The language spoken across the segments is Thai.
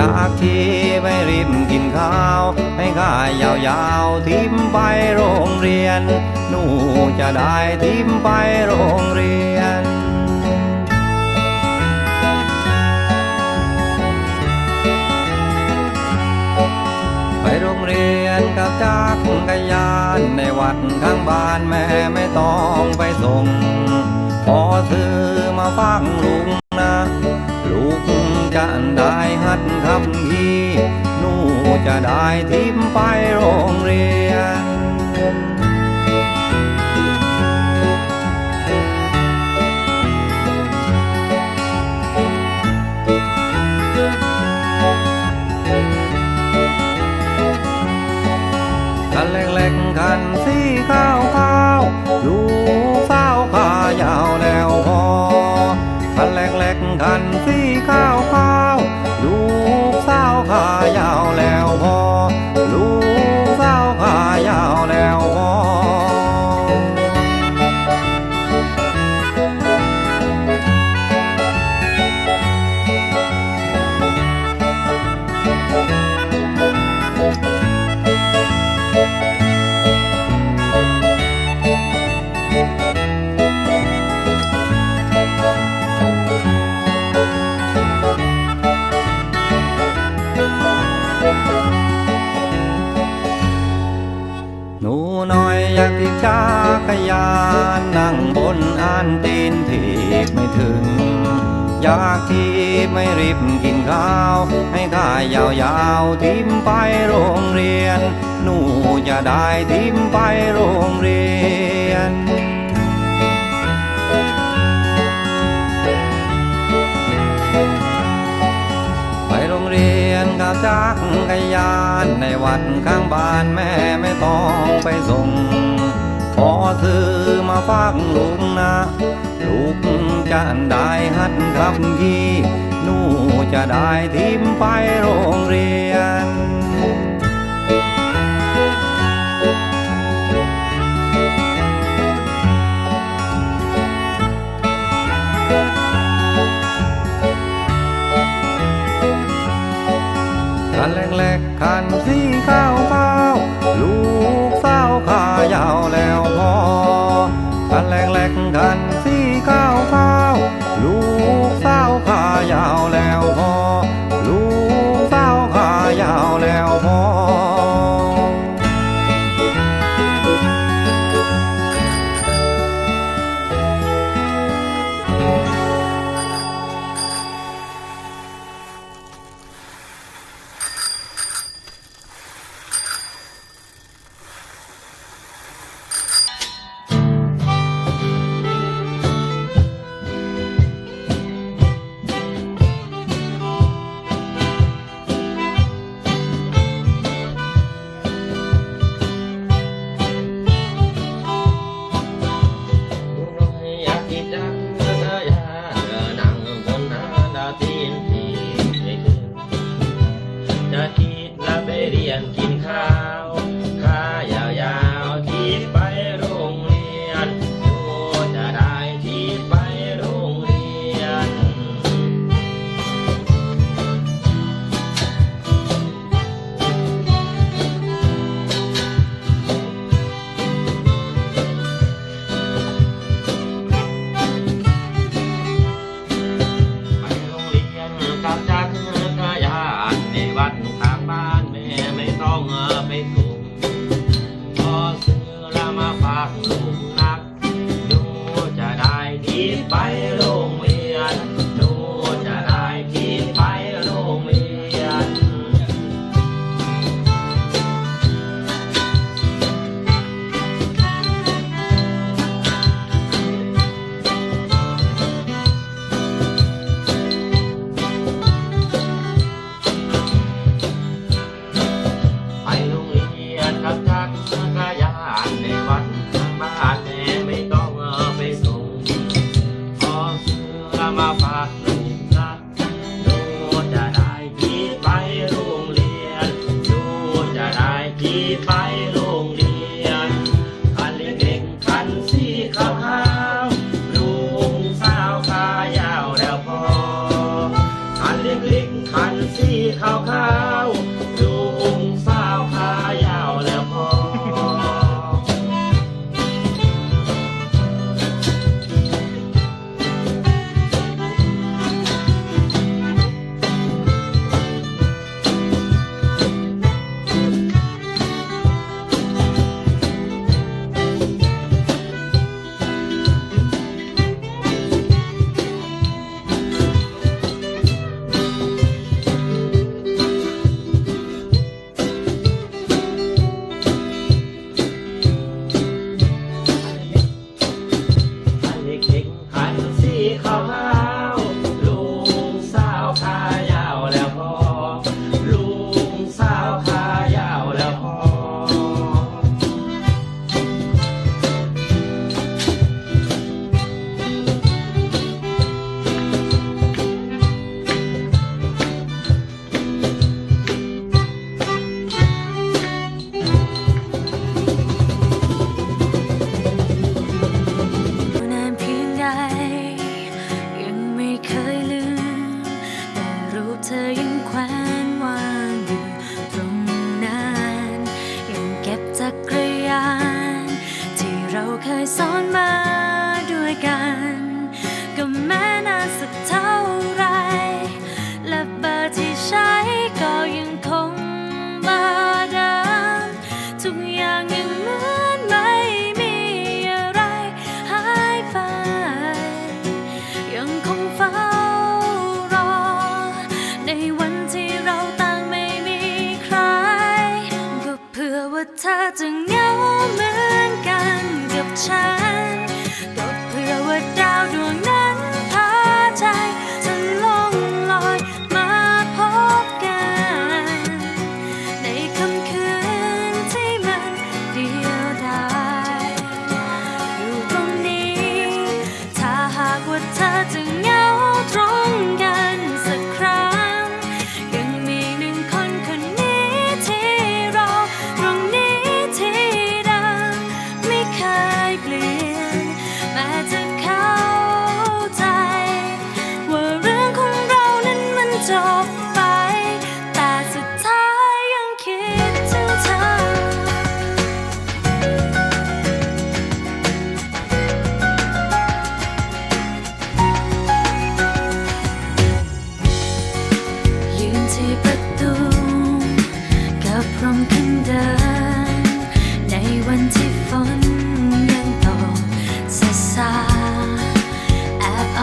อยากที่ไปริมกินข้าว ให้ข้ายาวๆทิมไปโรงเรียน หนูจะได้ทิมไปโรงเรียนไปโรงเรียนกับจักรยานในวัดข้างบ้านแม่ไม่ต้องไปส่ง พอซื้อมาฟังลุง จะได้หัดขับขี่หนูจะได้ทิมไปโรงเรียนคันเล็กๆคันสีขาวขาวๆลูกสาวขายาว จักรยานนั่งบนอันตีนที่ไม่ถึง อยากที่ไม่รีบกินข้าว ให้ข้ายาวๆทิมไปโรงเรียน หนูจะได้ทิมไปโรงเรียนไปโรงเรียนกับจักรยานในวัดข้างบ้านแม่ไม่ต้องไปส่ง พอซื้อมาฝากลุงนะลูกจะได้หัดขับขี่หนูจะได้ทิมไปโรงเรียนคันเล็กๆคันสีขาวขาว ยังกินข้าว ขาวขาว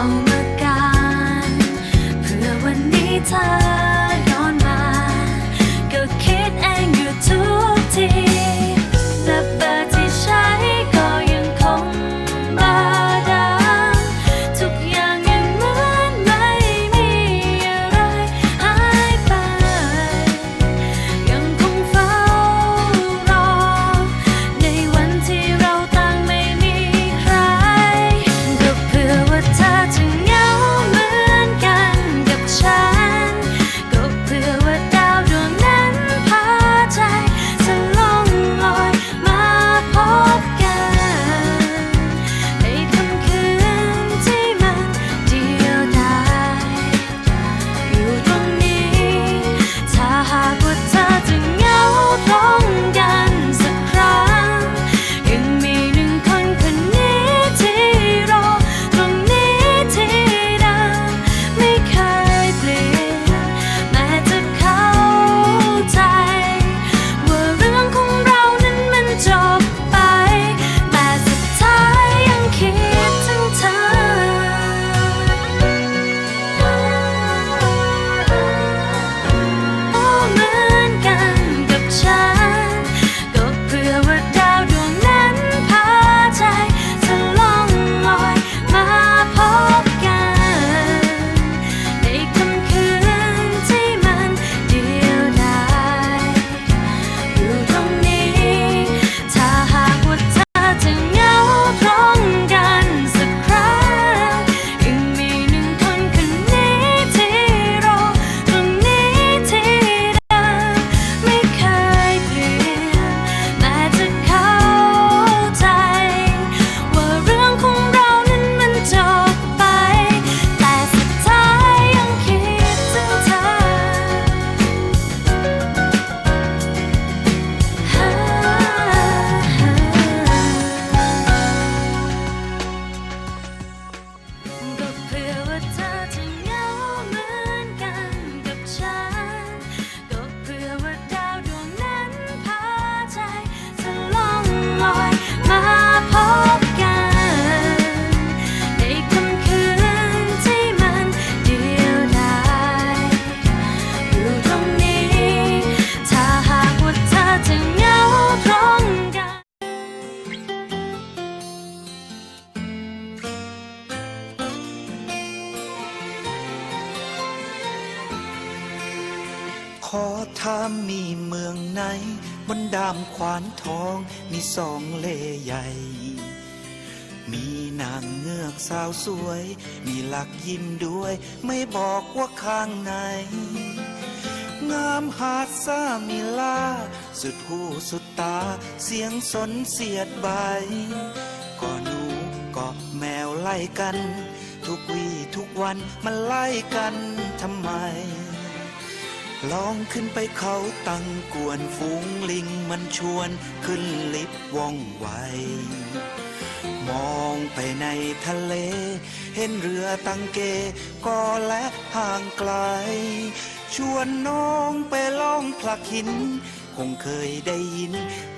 เอามาการ เพื่อวันนี้เธอย้อนมา ก็คิดเองอยู่ทุกที มีสองเลใหญ่ มีนางเงือกสาวสวย มีหลักยิ้มด้วย ไม่บอกว่าข้างในงามหาดซามิลา สุดหูสุดตา เสียงสนเสียดใบก็หนูก็แมวไล่กัน ทุกวี่ทุกวันมันไล่กันทำไม ลองขึ้นไปเขาตั้งกวนฝูงลิงมันชวนขึ้นลิฟต์ว่องไว มองไปในทะเล เห็นเรือตังเกก็และห่างไกล ชวนน้องไปล่องผลักหิน คงเคยได้ยิน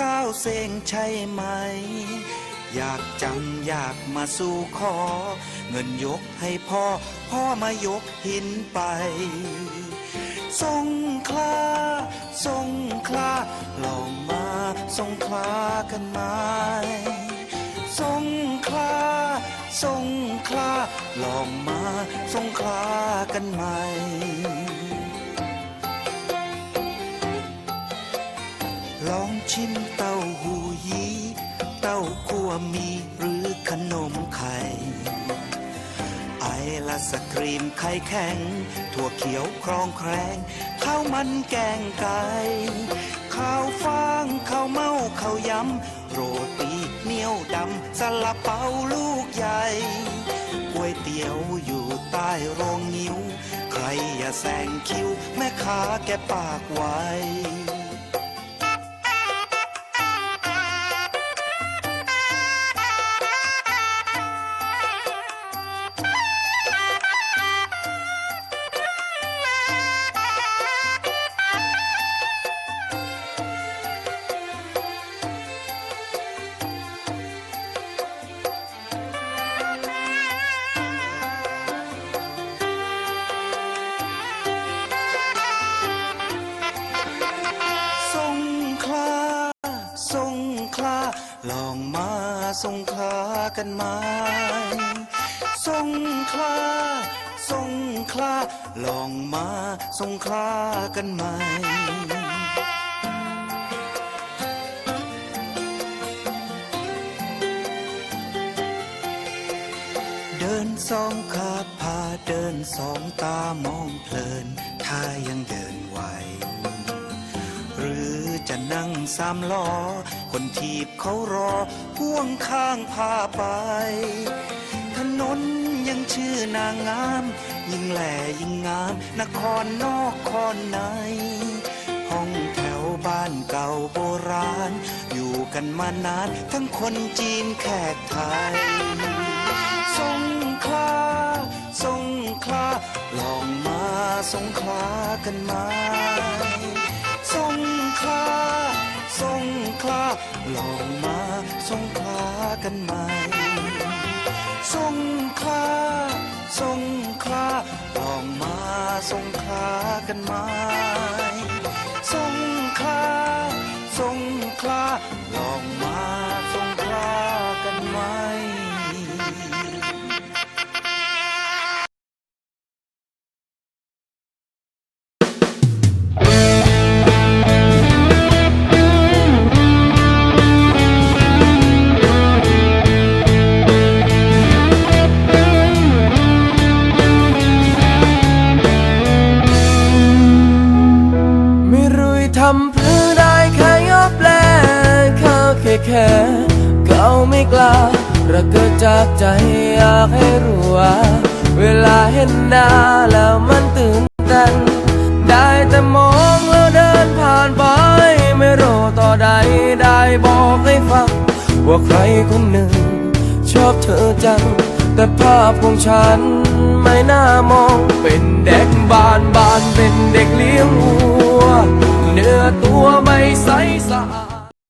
ก้าวเซงใช่ไหม อยากจำอยากมาสู่ขอ เงินยกให้พ่อ พ่อมายกหินไป สงขลาสงขลาลองมาสงขลากันไหมสงขลาสงขลาลองมาสงขลากันไหมลองชิมเต้าหู้ยี้เต้าคั่วมีหรือขนมไข่ สกรีมไข่แข็ง ถั่วเขียวครองแครงข้าวมันแกงไก่ข้าวฟ่างข้าวเมาข้าวยำโรตีเหนียวดำสลับเปาลูกใหญ่ก๋วยเตี๋ยวอยู่ใต้โรงงิ้ว ใครอย่าแซงคิว แม่ค้าแกปากไว กันไหมสงขลาสงขลาลองมาสงขลากันไหมเดินสองขาพาเดินสองตามองเพลิน ถ้ายังเดินไหว จะนั่งสามล้อ คนทีบเขารอพ่วงข้างพาไป ถนนยังชื่อนางงาม ยิ่งแหล่ยิ่งงาม นครนอกคอนใน ห้องแถวบ้านเก่าโบราณ อยู่กันมานาน ทั้งคนจีนแขกไทยสงขลาสงขลาลองมาสงขลากันไหมสง ลาสงขลาลองมาสงขลากันไหมสงขลาสงขลาลองมาสงขลากันไหมสงขลาสงขลาลองมาสงขลากันไหมไม่ แค่เขาไม่กล้าระเกิดจากใจอยากให้รู้ว่าเวลาเห็นหน้าแล้วมันตื่นเต้นได้แต่มองแล้วเดินผ่านไป ไม่รู้ต่อใดได้บอกให้ฟัง ว่าใครคนหนึ่ง ชอบเธอจัง แต่ภาพของฉันไม่น่ามองเป็นเด็กบ้านบ้านเป็นเด็กเลี้ยงวัว เนื้อตัวไม่ใสสะอาด